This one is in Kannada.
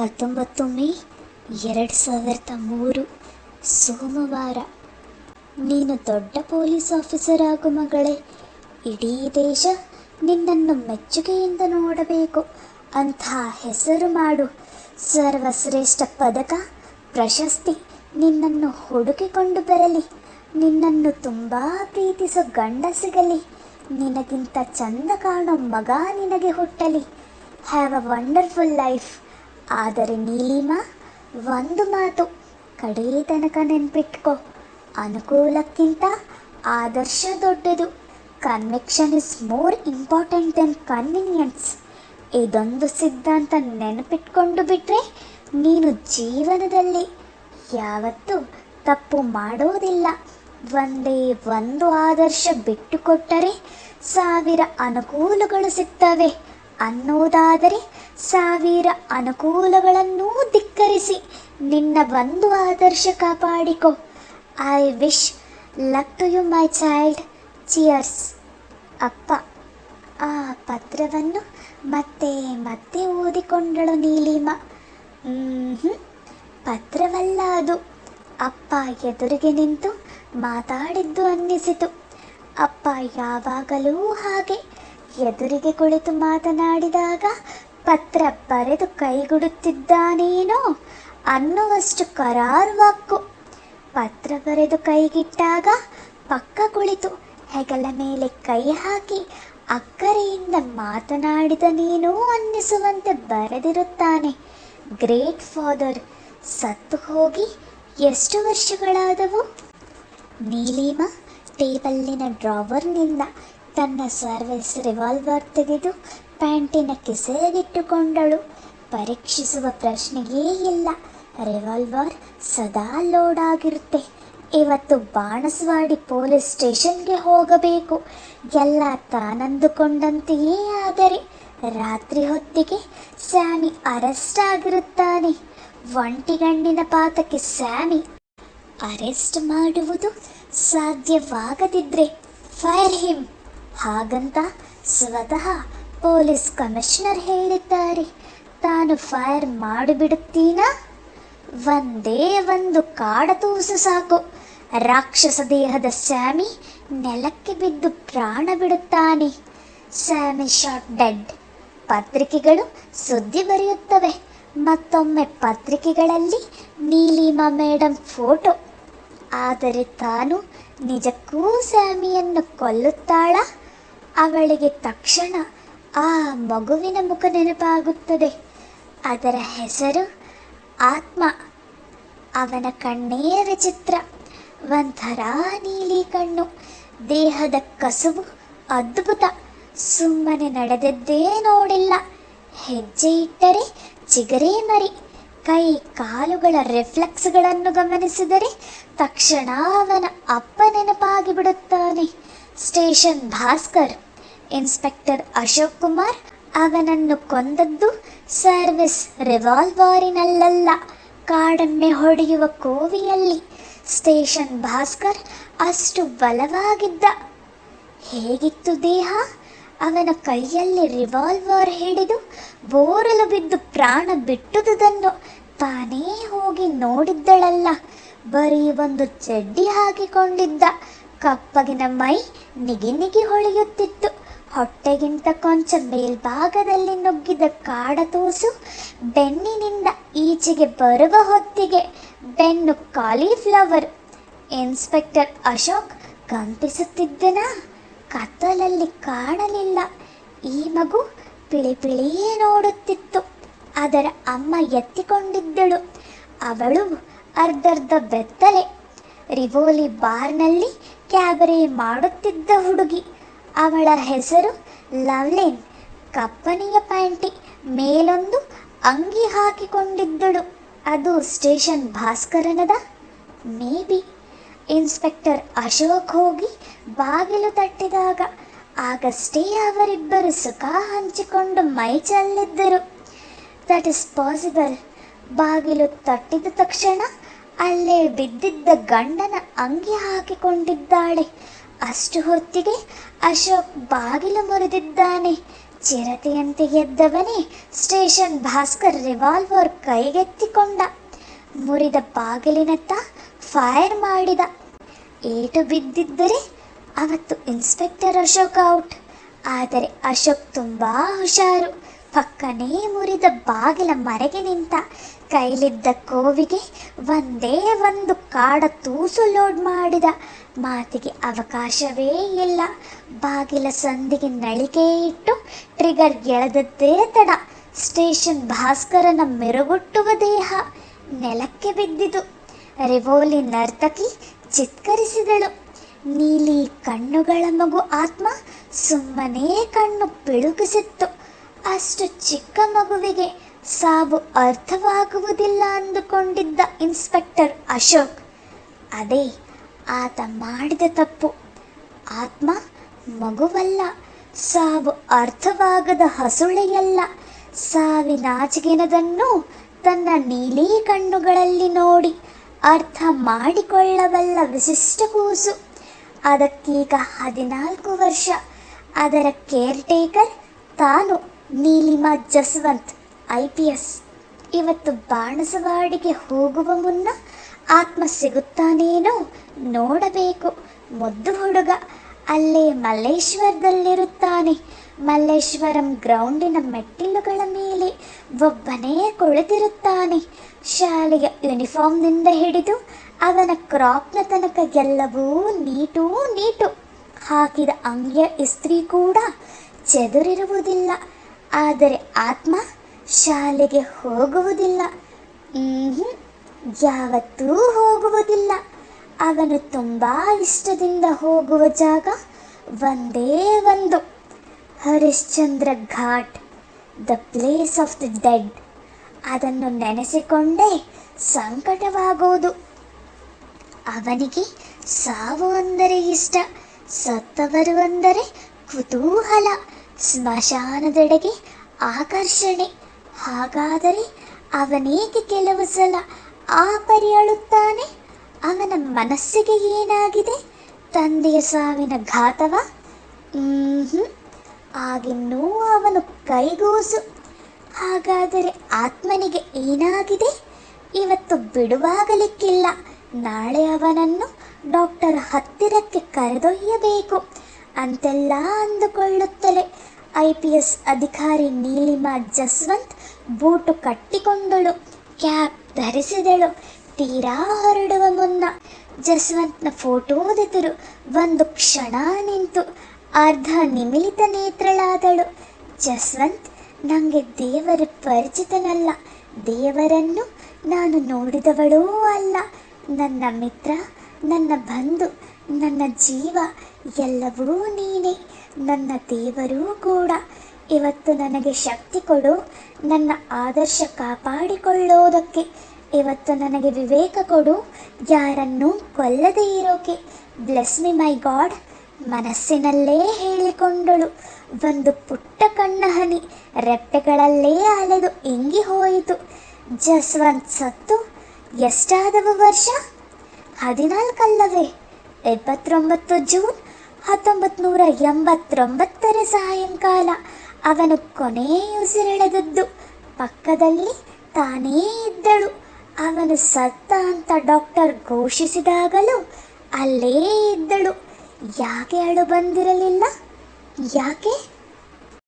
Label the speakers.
Speaker 1: ಹತ್ತೊಂಬತ್ತು ಮೇ ಎರಡು ಸಾವಿರದ ಮೂರು ಸೋಮವಾರ. ನೀನು ದೊಡ್ಡ ಪೊಲೀಸ್ ಆಫೀಸರ್ ಆಗು ಮಗಳೇ. ಇಡೀ ದೇಶ ನಿನ್ನನ್ನು ಮೆಚ್ಚುಗೆಯಿಂದ ನೋಡಬೇಕು. ಅಂತಹ ಹೆಸರು ಮಾಡು. ಸರ್ವಶ್ರೇಷ್ಠ ಪದಕ, ಪ್ರಶಸ್ತಿ ನಿನ್ನನ್ನು ಹುಡುಕಿಕೊಂಡು ಬರಲಿ. ನಿನ್ನನ್ನು ತುಂಬ ಪ್ರೀತಿಸೋ ಗಂಡ ಸಿಗಲಿ. ನಿನಗಿಂತ ಚಂದ ಕಾಣೋ ಮಗ ನಿನಗೆ ಹುಟ್ಟಲಿ. ಹ್ಯಾವ್ ಅ ವಂಡರ್ಫುಲ್ ಲೈಫ್ ಆದರೆ ನೀಲಿಮಾ, ಒಂದು ಮಾತು ಕಡೆಯ ತನಕ ನೆನ್ಪಿಟ್ಕೋ. ಅನುಕೂಲಕ್ಕಿಂತ ಆದರ್ಶ ದೊಡ್ಡದು. Conviction is more important than convenience ಇದೊಂದು ಸಿದ್ಧಾಂತ ನೆನಪಿಟ್ಕೊಂಡು ಬಿಟ್ಟರೆ ನೀನು ಜೀವನದಲ್ಲಿ ಯಾವತ್ತೂ ತಪ್ಪು ಮಾಡೋದಿಲ್ಲ. ಒಂದೇ ಒಂದು ಆದರ್ಶ ಬಿಟ್ಟುಕೊಟ್ಟರೆ ಸಾವಿರ ಅನುಕೂಲಗಳು ಸಿಗ್ತವೆ. ಅನ್ನೋದಾದರೆ ಸಾವಿರ ಅನುಕೂಲಗಳನ್ನೂ ಧಿಕ್ಕರಿಸಿ ನಿನ್ನ ಒಂದು ಆದರ್ಶ ಕಾಪಾಡಿಕೊ. I wish luck to you my child cheers ಅಪ್ಪ, ಆ ಪತ್ರವನ್ನು ಮತ್ತೆ ಮತ್ತೆ ಓದಿಕೊಂಡಳು ನೀಲಿಮ. ಹ್ಮ್ ಪತ್ರವಲ್ಲ ಅದು. ಅಪ್ಪ ಎದುರಿಗೆ ನಿಂತು ಮಾತಾಡಿದ್ದು ಅನ್ನಿಸಿತು. ಅಪ್ಪ ಯಾವಾಗಲೂ ಹಾಗೆ ಎದುರಿಗೆ ಕುಳಿತು ಮಾತನಾಡಿದಾಗ ಪತ್ರ ಬರೆದು ಕೈಗುಡುತ್ತಿದ್ದಾನೇನೋ ಅನ್ನುವಷ್ಟು ಕರಾರುವಾಕ್ಕು ಪತ್ರ ಬರೆದು ಕೈಗಿಟ್ಟಾಗ ಪಕ್ಕ ಕುಳಿತು ಹೆಗಲ ಮೇಲೆ ಕೈ ಹಾಕಿ ಅಕ್ಕರೆಯಿಂದ ಮಾತನಾಡಿದ ನೀನು ಅನ್ನಿಸುವಂತೆ ಬರೆದಿರುತ್ತಾನೆ. ಗ್ರೇಟ್ ಫಾದರ್, ಸತ್ತು ಹೋಗಿ ಎಷ್ಟು ವರ್ಷಗಳಾದವು? ನೀಲಿಮ, ಟೇಬಲ್ಲಿನ ಡ್ರಾವರ್ನಿಂದ ತನ್ನ ಸರ್ವಿಸ್ ರಿವಾಲ್ವರ್ ತೆಗೆದು ಪ್ಯಾಂಟಿನ ಕೆಸರಿಗಿಟ್ಟುಕೊಂಡಳು ಪರೀಕ್ಷಿಸುವ ಪ್ರಶ್ನೆಯೇ ಇಲ್ಲ. ರಿವಾಲ್ವರ್ ಸದಾ ಲೋಡ್ ಆಗಿರುತ್ತೆ. ಇವತ್ತು ಬಾಣಸವಾಡಿ ಪೊಲೀಸ್ ಸ್ಟೇಷನ್ಗೆ ಹೋಗಬೇಕು. ಎಲ್ಲ ತಾನಂದುಕೊಂಡಂತೆಯೇ ಆದರೆ ರಾತ್ರಿ ಹೊತ್ತಿಗೆ ಸ್ಯಾಮಿ ಅರೆಸ್ಟ್ ಆಗಿರುತ್ತಾನೆ. ಒಂಟಿಗಣ್ಣಿನ ಪಾತಕ್ಕೆ ಸ್ಯಾಮಿ ಅರೆಸ್ಟ್ ಮಾಡುವುದು ಸಾಧ್ಯವಾಗದಿದ್ರೆ ಫೈರ್ ಹಿಮ್. ಹಾಗಂತ ಸ್ವತಃ ಪೊಲೀಸ್ ಕಮಿಷನರ್ ಹೇಳಿದ್ದಾರೆ, ತಾನು ಫೈರ್ ಮಾಡಿಬಿಡುತ್ತೀನಾ? ಒಂದೇ ಒಂದು ಕಾಡತೂಸು ಸಾಕು. ರಾಕ್ಷಸ ದೇಹದ ಸ್ಯಾಮಿ ನೆಲಕ್ಕೆ ಬಿದ್ದು ಪ್ರಾಣ ಬಿಡುತ್ತಾನೆ. Sammy shot dead. ಪತ್ರಿಕೆಗಳು ಸುದ್ದಿ ಬರೆಯುತ್ತವೆ. ಮತ್ತೊಮ್ಮೆ ಪತ್ರಿಕೆಗಳಲ್ಲಿ ನೀಲಿಮಾ ಮೇಡಮ್ ಫೋಟೋ. ಆದರೆ ತಾನು ನಿಜಕ್ಕೂ ಸ್ಯಾಮಿಯನ್ನು ಕೊಲ್ಲುತ್ತಾಳ? ಅವಳಿಗೆ ತಕ್ಷಣ ಆ ಮಗುವಿನ ಮುಖ ನೆನಪಾಗುತ್ತದೆ. ಅದರ ಹೆಸರು ಆತ್ಮ. ಅವನ ಕಣ್ಣೇ ವಿಚಿತ್ರ ಒಂಥರ ನೀಲಿ ಕಣ್ಣು. ದೇಹದ ಕಸುಬು ಅದ್ಭುತ. ಸುಮ್ಮನೆ ನಡೆದದ್ದೇ ನೋಡಿಲ್ಲ. ಹೆಜ್ಜೆ ಇಟ್ಟರೆ ಚಿಗರೇ ಮರಿ. ಕೈ ಕಾಲುಗಳ ರಿಫ್ಲೆಕ್ಸ್ಗಳನ್ನು ಗಮನಿಸಿದರೆ ತಕ್ಷಣ ಅವನ ಅಪ್ಪ ನೆನಪಾಗಿ ಬಿಡುತ್ತಾನೆ ಸ್ಟೇಷನ್ ಭಾಸ್ಕರ್. ಇನ್ಸ್ಪೆಕ್ಟರ್ ಅಶೋಕ್ ಕುಮಾರ್ ಅವನನ್ನು ಕೊಂದದ್ದು ಸರ್ವಿಸ್ ರಿವಾಲ್ವಾರಿನಲ್ಲ ಕಾಡೆಮ್ಮೆ ಹೊಡೆಯುವ ಕೋವಿಯಲ್ಲಿ ಸ್ಟೇಷನ್ ಭಾಸ್ಕರ್ ಅಷ್ಟು ಬಲವಾಗಿದ್ದ. ಹೇಗಿತ್ತು ದೇಹ? ಅವನ ಕೈಯಲ್ಲಿ ರಿವಾಲ್ವರ್ ಹಿಡಿದು ಬೋರಲು ಬಿದ್ದು ಪ್ರಾಣ ಬಿಟ್ಟುದನ್ನು ತಾನೇ ಹೋಗಿ ನೋಡಿದ್ದಳಲ್ಲ. ಬರೀ ಒಂದು ಚಡ್ಡಿ ಹಾಕಿಕೊಂಡಿದ್ದ. ಕಪ್ಪಗಿನ ಮೈ ನಿಗಿ ನಿಗಿ ಹೊಳೆಯುತ್ತಿತ್ತು. ಹೊಟ್ಟೆಗಿಂತ ಕೊಂಚ ಮೇಲ್ಭಾಗದಲ್ಲಿ ನುಗ್ಗಿದ ಕಾಡ ತೋಸು ಬೆನ್ನಿನಿಂದ ಈಚೆಗೆ ಬರುವ ಹೊತ್ತಿಗೆ ಬೆನ್ನು ಕಾಲಿಫ್ಲವರ್ ಇನ್ಸ್ಪೆಕ್ಟರ್ ಅಶೋಕ್ ಕಂಪಿಸುತ್ತಿದ್ದನಾ? ಕತ್ತಲಲ್ಲಿ ಕಾಣಲಿಲ್ಲ. ಈ ಮಗು ಪಿಳಿ ಪಿಳಿಯೇ ನೋಡುತ್ತಿತ್ತು. ಅದರ ಅಮ್ಮ ಎತ್ತಿಕೊಂಡಿದ್ದಳು. ಅವಳು ಅರ್ಧರ್ಧ ಬೆತ್ತಲೆ. ರಿವೋಲಿ ಬಾರ್ನಲ್ಲಿ ಕ್ಯಾಬರೆ ಮಾಡುತ್ತಿದ್ದ ಹುಡುಗಿ. ಅವಳ ಹೆಸರು ಲವ್ಲಿನ್. ಕಪ್ಪನೆಯ ಪ್ಯಾಂಟಿ ಮೇಲೊಂದು ಅಂಗಿ ಹಾಕಿಕೊಂಡಿದ್ದಳು. ಅದು station ಭಾಸ್ಕರನದ? May be. Inspector Ashok ಹೋಗಿ ಬಾಗಿಲು ತಟ್ಟಿದಾಗ ಆಗಷ್ಟೇ ಅವರಿಬ್ಬರು ಸುಖ ಹಂಚಿಕೊಂಡು ಮೈ ಚೆಲ್ಲಿದ್ದರು. ದಟ್ ಇಸ್ ಪಾಸಿಬಲ್ ಬಾಗಿಲು ತಟ್ಟಿದ ತಕ್ಷಣ ಅಲ್ಲೇ ಬಿದ್ದಿದ್ದ ಗಂಡನ ಅಂಗಿ ಹಾಕಿಕೊಂಡಿದ್ದಾಳೆ. ಅಷ್ಟು ಹೊತ್ತಿಗೆ ಅಶೋಕ್ ಬಾಗಿಲು ಮುರಿದಿದ್ದಾನೆ. ಚಿರತೆಯಂತೆ ಎದ್ದವನೇ ಸ್ಟೇಷನ್ ಭಾಸ್ಕರ್ ರಿವಾಲ್ವರ್ ಕೈಗೆತ್ತಿಕೊಂಡ. ಮುರಿದ ಬಾಗಿಲಿನತ್ತ ಫೈರ್ ಮಾಡಿದ. ಏಟು ಬಿದ್ದಿದ್ದರೆ ಅವತ್ತು ಇನ್ಸ್ಪೆಕ್ಟರ್ ಅಶೋಕ್ ಔಟ್. ಆದರೆ ಅಶೋಕ್ ತುಂಬಾ ಹುಷಾರು. ಪಕ್ಕನೇ ಮುರಿದ ಬಾಗಿಲ ಮರೆಗೆ ನಿಂತ. ಕೈಲಿದ್ದ ಕೋವಿಗೆ ಒಂದೇ ಒಂದು ಕಾಡ ತೂಸು ಲೋಡ್ ಮಾಡಿದ. ಮಾತಿಗೆ ಅವಕಾಶವೇ ಇಲ್ಲ. ಬಾಗಿಲ ಸಂದಿಗೆ ನಳಿಕೆ ಇಟ್ಟು ಟ್ರಿಗರ್ ಎಳೆದದ್ದೇ ತಡ. ಸ್ಟೇಷನ್ ಭಾಸ್ಕರನ ಮೆರುಗುಟ್ಟುವ ದೇಹ ನೆಲಕ್ಕೆ ಬಿದ್ದಿತು. ರಿವೋಲಿ ನರ್ತಕಿ ಚಿತ್ಕರಿಸಿದಳು. ನೀಲಿ ಕಣ್ಣುಗಳ ಮಗು ಆತ್ಮ ಸುಮ್ಮನೆ ಕಣ್ಣು ಬಿಳುಗಿಸಿತ್ತು ಅಷ್ಟು ಚಿಕ್ಕ ಮಗುವಿಗೆ ಸಾವು ಅರ್ಥವಾಗುವುದಿಲ್ಲ ಅಂದುಕೊಂಡಿದ್ದ ಇನ್ಸ್ಪೆಕ್ಟರ್ ಅಶೋಕ್. ಅದೇ, ಆತ ಮಾಡಿದ ತಪ್ಪು. ಆತ್ಮ ಮಗುವಲ್ಲ, ಸಾವು ಅರ್ಥವಾಗದ ಹಸುಳೆಯಲ್ಲ. ಸಾವಿನಾಚಗಿನದನ್ನು ತನ್ನ ನೀಲಿ ಕಣ್ಣುಗಳಲ್ಲಿ ನೋಡಿ ಅರ್ಥ ಮಾಡಿಕೊಳ್ಳಬಲ್ಲ ವಿಶಿಷ್ಟ ಕೂಸು. ಅದಕ್ಕೀಗ ಹದಿನಾಲ್ಕು ವರ್ಷ. ಅದರ ಕೇರ್ ಟೇಕರ್ ತಾನು. Nilima Jaswant, I P S. ಇವತ್ತು ಬಾಣಸವಾಡಿಗೆ ಹೋಗುವ ಮುನ್ನ ಆತ್ಮ ಸಿಗುತ್ತಾನೇನೋ ನೋಡಬೇಕು. ಮೊದ್ದು ಹುಡುಗ ಅಲ್ಲೇ ಮಲ್ಲೇಶ್ವರದಲ್ಲಿರುತ್ತಾನೆ. ಮಲ್ಲೇಶ್ವರಂ ಗ್ರೌಂಡಿನ ಮೆಟ್ಟಿಲುಗಳ ಮೇಲೆ ಒಬ್ಬನೇ ಕುಳಿತಿರುತ್ತಾನೆ. ಶಾಲೆಯ ಯೂನಿಫಾರ್ಮ್ನಿಂದ ಹಿಡಿದು ಅವನ ಕ್ರಾಪ್ನ ತನಕ ಎಲ್ಲವೂ ನೀಟೂ ನೀಟು. ಹಾಕಿದ ಅಂಗಿಯ ಇಸ್ತ್ರಿ ಕೂಡ ಚೆದುರಿರುವುದಿಲ್ಲ. ಆದರೆ ಆತ್ಮ ಶಾಲೆಗೆ ಹೋಗುವುದಿಲ್ಲ. ಯಾವತ್ತೂ ಹೋಗುವುದಿಲ್ಲ. ಅವನು ತುಂಬ ಇಷ್ಟದಿಂದ ಹೋಗುವ ಜಾಗ ಒಂದೇ ಒಂದು. Harishchandra Ghat, the place of the dead. ಅದನ್ನು ನೆನೆಸಿಕೊಂಡೇ ಸಂಕಟವಾಗುವುದು. ಅವನಿಗೆ ಸಾವು ಅಂದರೆ ಇಷ್ಟ, ಸತ್ತವರು ಅಂದರೆ ಕುತೂಹಲ. ಸ್ಮಶಾನದೆಡೆಗೆ ಆಕರ್ಷಣೆ. ಹಾಗಾದರೆ ಅವನೇಕೆ ಕೆಲವು ಸಲ ಆ ಪರಿ ಅಳುತ್ತಾನೆ? ಅವನ ಮನಸ್ಸಿಗೆ ಏನಾಗಿದೆ? ತಂದೆಯ ಸಾವಿನ ಘಾತವ? ಆಗಿನ್ನೂ ಅವನು ಕೈಗೂಸು. ಹಾಗಾದರೆ ಆತ್ಮನಿಗೆ ಏನಾಗಿದೆ? ಇವತ್ತು ಬಿಡುವಾಗಲಿಕ್ಕಿಲ್ಲ. ನಾಳೆ ಅವನನ್ನು ಡಾಕ್ಟರ್ ಹತ್ತಿರಕ್ಕೆ ಕರೆದೊಯ್ಯಬೇಕು. ಅಂತೆಲ್ಲ ಅಂದುಕೊಳ್ಳುತ್ತಲೇ ಐ ಪಿ ಎಸ್ ಅಧಿಕಾರಿ ನೀಲಿಮಾ ಜಸ್ವಂತ್ ಬೂಟು ಕಟ್ಟಿಕೊಂಡಳು, ಕ್ಯಾಪ್ ಧರಿಸಿದಳು, ತೀರಾ ಹೊರಡುವ ಮುನ್ನ. ಜಸ್ವಂತ್ನ ಫೋಟೋದೆದುರು ಒಂದು ಕ್ಷಣ ನಿಂತು ಅರ್ಧ ನಿಮಿಲಿತ ನೇತ್ರಳಾದಳು. ಜಸ್ವಂತ್ ನನಗೆ ದೇವರ ಪರಿಚಿತನಲ್ಲ. ದೇವರನ್ನು ನಾನು ನೋಡಿದವಳೂ ಅಲ್ಲ. ನನ್ನ ಮಿತ್ರ, ನನ್ನ ಬಂಧು ನನ್ನ ಜೀವ ಎಲ್ಲವೂ ನೀನೇ, ನನ್ನ ದೇವರೂ ಕೂಡ. ಇವತ್ತು ನನಗೆ ಶಕ್ತಿ ಕೊಡು, ನನ್ನ ಆದರ್ಶ ಕಾಪಾಡಿಕೊಳ್ಳೋದಕ್ಕೆ. ಇವತ್ತು ನನಗೆ ವಿವೇಕ ಕೊಡು, ಯಾರನ್ನೂ ಕೊಲ್ಲದೆ ಇರೋಕೆ. ಬ್ಲೆಸ್ ಮಿ ಮೈ ಗಾಡ್ ಮನಸ್ಸಿನಲ್ಲೇ ಹೇಳಿಕೊಂಡಳು. ಒಂದು ಪುಟ್ಟ ಕಣ್ಣ ಹನಿ ರೆಪ್ಪೆಗಳಲ್ಲೇ ಅಲೆದು ಇಂಗಿ ಹೋಯಿತು. ಜಸ್ವಂತ್ ಸತ್ತು. ಎಷ್ಟಾದವು ವರ್ಷ? ಹದಿನಾಲ್ಕಲ್ಲವೇ? ಎಪ್ಪತ್ತೊಂಬತ್ತು ಜೂನ್ ಹತ್ತೊಂಬತ್ತು ನೂರ ಎಂಬತ್ತೊಂಬತ್ತರ ಸಾಯಂಕಾಲ ಅವನು ಕೊನೆಯುಸಿರೆಳೆದದ್ದು ಪಕ್ಕದಲ್ಲಿ ತಾನೇ ಇದ್ದಳು. ಅವನು ಸತ್ತ ಅಂತ ಡಾಕ್ಟರ್ ಘೋಷಿಸಿದಾಗಲೂ ಅಲ್ಲೇ ಇದ್ದಳು. ಯಾಕೆ ಅಳು ಬಂದಿರಲಿಲ್ಲ? ಯಾಕೆ?